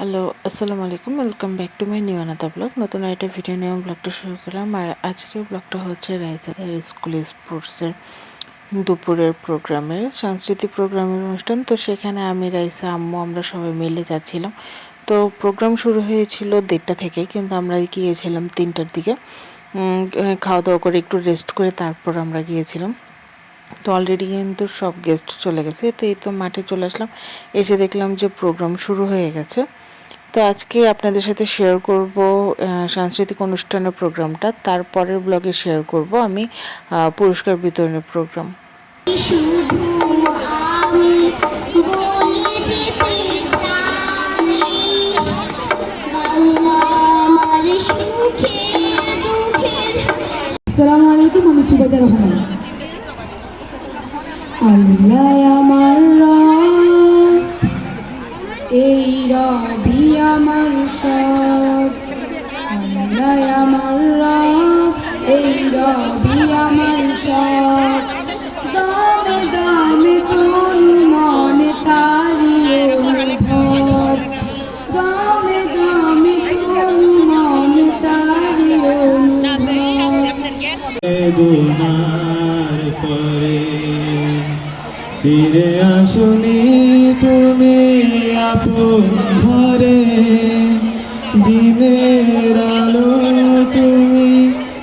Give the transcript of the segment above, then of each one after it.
Hello আসসালামু আলাইকুম welcome back to my new আনাদা blog নতুন একটা ভিডিও নিয়ে ব্লগটা শুরু করলাম। আর আজকের ব্লগটা হচ্ছে রাইজাদের স্কুল স্পোর্টসের দুপুরের প্রোগ্রামের সাংস্কৃতিক প্রোগ্রামের অনুষ্ঠান। তো সেখানে আমি রাইসা আম্মু আমরা সবাই মিলে যাচ্ছিলাম। তো প্রোগ্রাম শুরু হয়েছিল দেড়টা থেকে, কিন্তু আমরা গিয়েছিলাম তিনটার দিকে। খাওয়া দাওয়া করে একটু রেস্ট করে তারপর আমরা গিয়েছিলাম। তো অলরেডি কিন্তু সব গেস্ট চলে গেছে। তো এই তো মাঠে চলে আসলাম। এসে দেখলাম যে প্রোগ্রাম শুরু হয়ে গেছে। তো আজকে আপনাদের সাথে শেয়ার করব সাংস্কৃতিক অনুষ্ঠানের প্রোগ্রামটা তারপরের ব্লগে শেয়ার করব আমি পুরস্কার বিতরণের প্রোগ্রাম আসসালামু আলাইকুম আমি সুবেদা রহমান। আল্লাহ আমার এই রবি আমার সব এই রবি আমার সব। দামে দামে তোর মনে তারি অনুভব। দামে দামে তোর তারি অনুভব পরে ফিরে আসুনি তুমি আপন দিনের আলো তুমি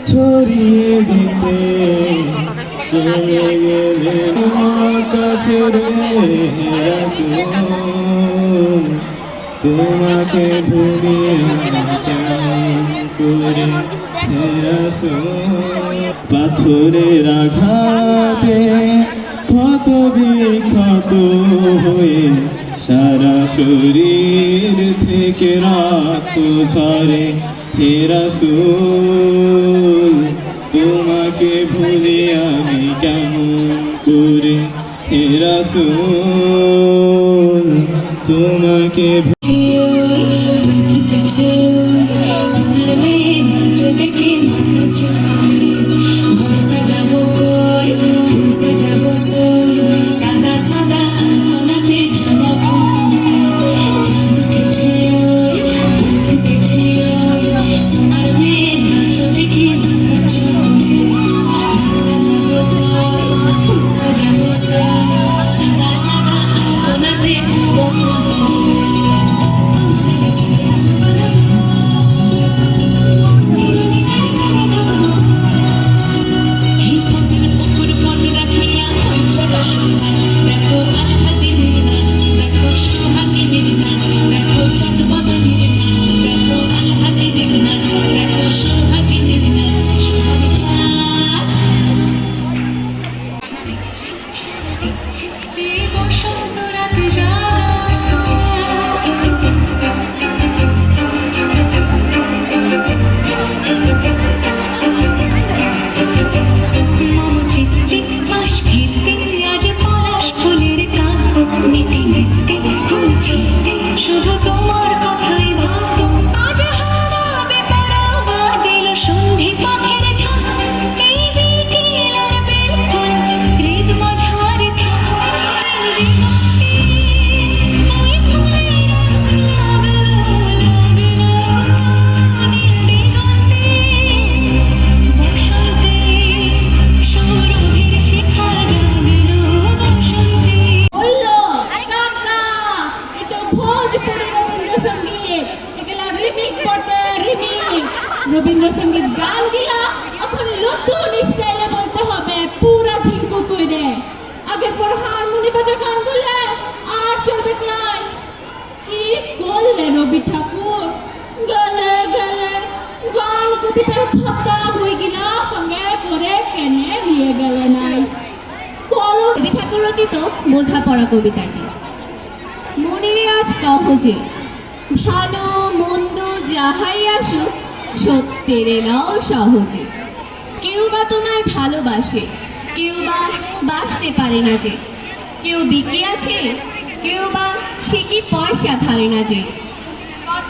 ছড়িয়ে দিতে চলে গেলে তোমার কাছে তোমাকে ভুলিয়ে করে। পাথরের আঘাতে ক্ষত বিক্ষত হয়ে সারা শরীর থেকে রাত ঝরে হে রাসূল, তোমাকে ভুলে আমি কেমন করে? হে রাসূল, তোমাকে রবীন্দ্রসঙ্গীত গান গিলা এখন নতুন স্টাইলে বলতে হবে, পুরা ঝিঙ্কু কইরে। আগের পর হারমোনি বাজা গান বললে আর চলবে নাই? কি করলে রবি ঠাকুর? গেলে গেলে গান কবিতার খত্তা হয়ে গিলা সঙ্গে পরে কেনে নিয়ে গেলে নাই। রবি ঠাকুর রচিত বোঝাপড়া কবিতাটি। মনের আজ সহজে ভালো মন্দ যাহাই আসুক সত্যের নাও সহজে। কেউ বা তোমায় ভালোবাসে, কেউ বা বাসতে পারে না যে। কেউ বিক্রি আছে, কেউ বা সে কি পয়সা ধারে না যে। কত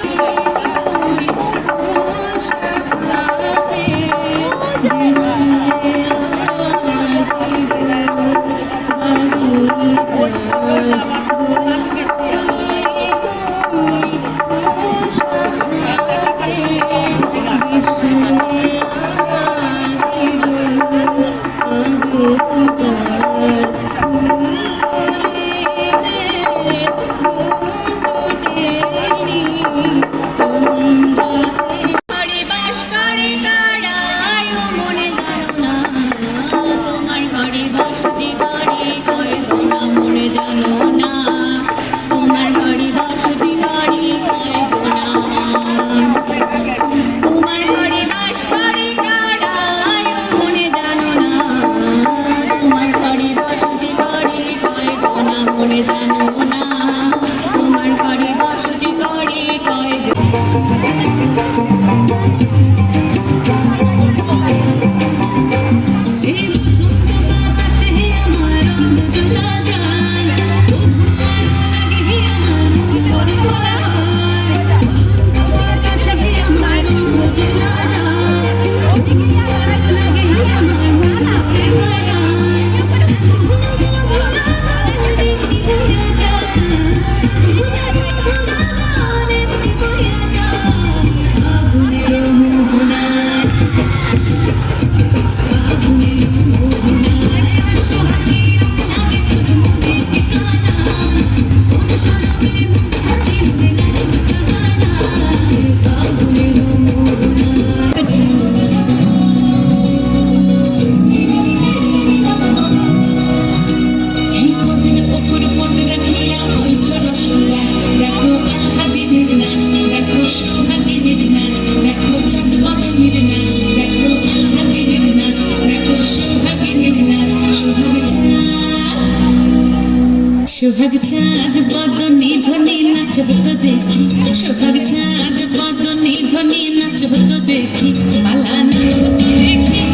সোহাগ চাঁদ বদনি ধ্বনি নাচব তো দেখি। সোহাগ চাঁদ বদনি ধ্বনি নাচব তো দেখি। পালা নাচব দেখি।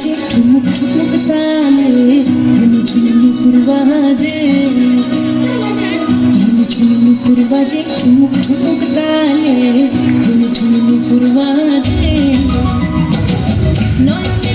নাচে ঠুমুক ঠুমুক তালে ঝুমুকুর বাজে। ঝুমুকুর বাজে ঠুমুক ঠুমুক তালে ঝুমুকুর বাজে। নয়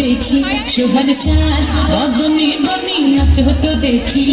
দেখি শোভার চাঁদ অজনী বনি নাচ হতো দেখি।